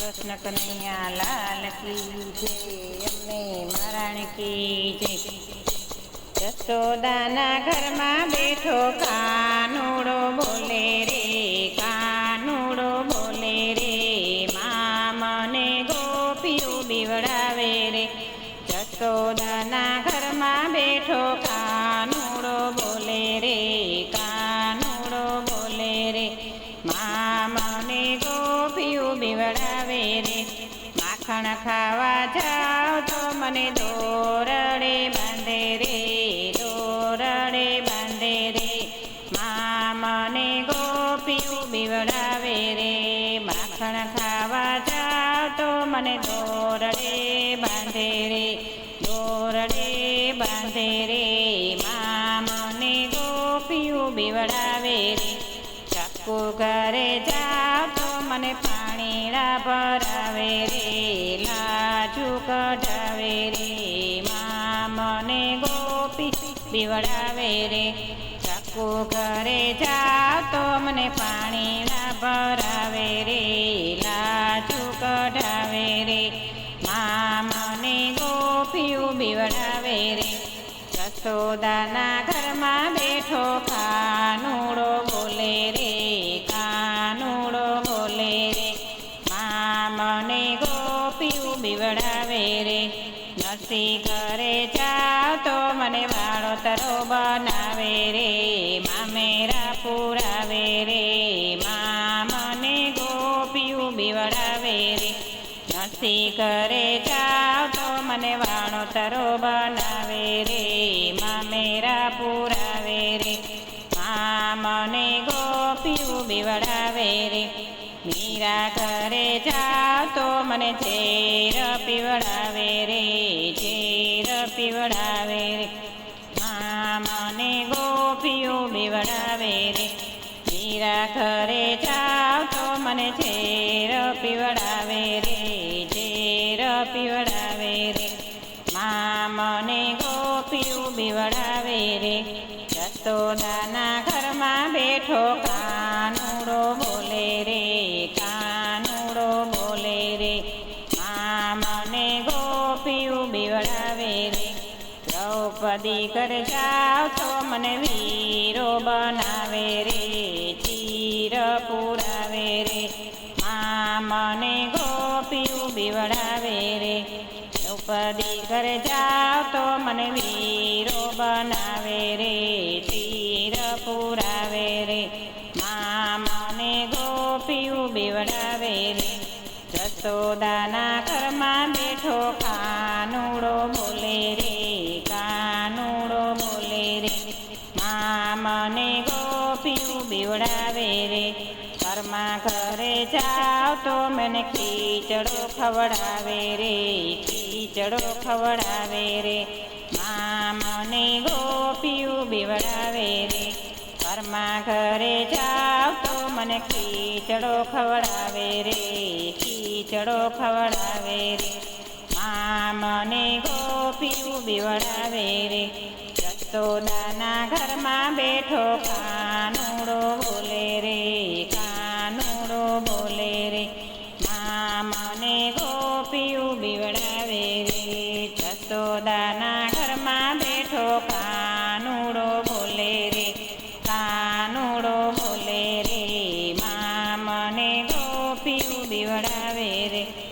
કૃષ્ણ કનૈયા લાલ કી જય, અમને મહારાણી કી જય. જસોદાના ઘરમાં બેઠો કાનુડો બોલે રે, કાનુડો બોલે રે. મા મને ગોપીઓ બીવડાવે રે. જસોદાના ગોપીઓ રે. માખણ ખાવા જાવ તો મને દોરડે બાંધે રે, દોરડે બાંધે રે. મા મને ગોપીઓ બીવડાવે રે. માખણ ખાવા જાવ તો મને દોરડે બાંધે રે, દોરડે બાંધે રે. મા મને ગોપીઓ બીવડાવે રે. ચાકુ ઘરે જાવ તો મને પાણીડા ભરાવે રે, લાજુ કઢાવે રે. મા મને ગોપી બીવડાવે રે. ચાકુ ઘરે જા તો મને પાણીડા ભરાવે રે. લાજુ કઢાવે રે. મા મને ગોપીઓ બીવડાવે રે. રસોદાના ઘરમાં ગોપીઓ બીવડાવે રે. નસી કરે ચા તો મને વાળો તરો બનાવે રે. મામેરા પુરાવે રે. મા મને ગોપીયું બીવડાવે રે. નસી કરે ચા તો મને વાળો તરો બનાવે રે. મામેરા પુરાવે રે. મા મને ગોપીયું બીવડાવે રે. મીરા ઘરે જાવ તો મને ઝેર પીવડાવે રે, ઝેર પીવડાવે રે. મા મને ગોપીઓ બીવડાવે રે. મીરા ઘરે જાવ તો મને ઝેર પીવડાવે રે, ઝેર પીવડાવે રે. મા મને ગોપીઓ બીવડાવે રે. જસોદાના ઘરમાં મને ગોપીઓ બીવડાવે રે. દ્રૌપદી જાવ તો મને વીરો બનાવે રે. ચીર પુરાવે રે. મા મને ગોપીઓ બીવડાવે રે. દ્રૌપદી ઘર જાવ તો મને વીરો બનાવે રે. ચીર પુરાવે રે. મને ગોપીઓ બીવડાવે રે. જસોદાના બેઠો કાનુડો બોલે રે, કાનુડો બોલે રે. મા મને ગોપીઓ બીવડાવે રે. ઘરમાં ઘરે જાવ તો મને ખીચડો ખવડાવે રે, ખીચડો ખવડાવે રે. મા મને ગોપીઓ બીવડાવે રે. ઘરમાં ઘરે જાવ તો મને ખીચડો ખવડાવે રે, ખીચડો ખવડાવે રે. મને ગોપીઓ બીવડાવે રે. દાના ઘરમાં બેઠો કાનુડો બોલે રે, કાનુડો બોલે રે. મા મને ગોપીઓ બીવડાવે રે. દાના ઘરમાં બેઠો કાનુડો બોલે રે, કાનુડો બોલે રે. મા મને ગોપીઓ બીવડાવે રે.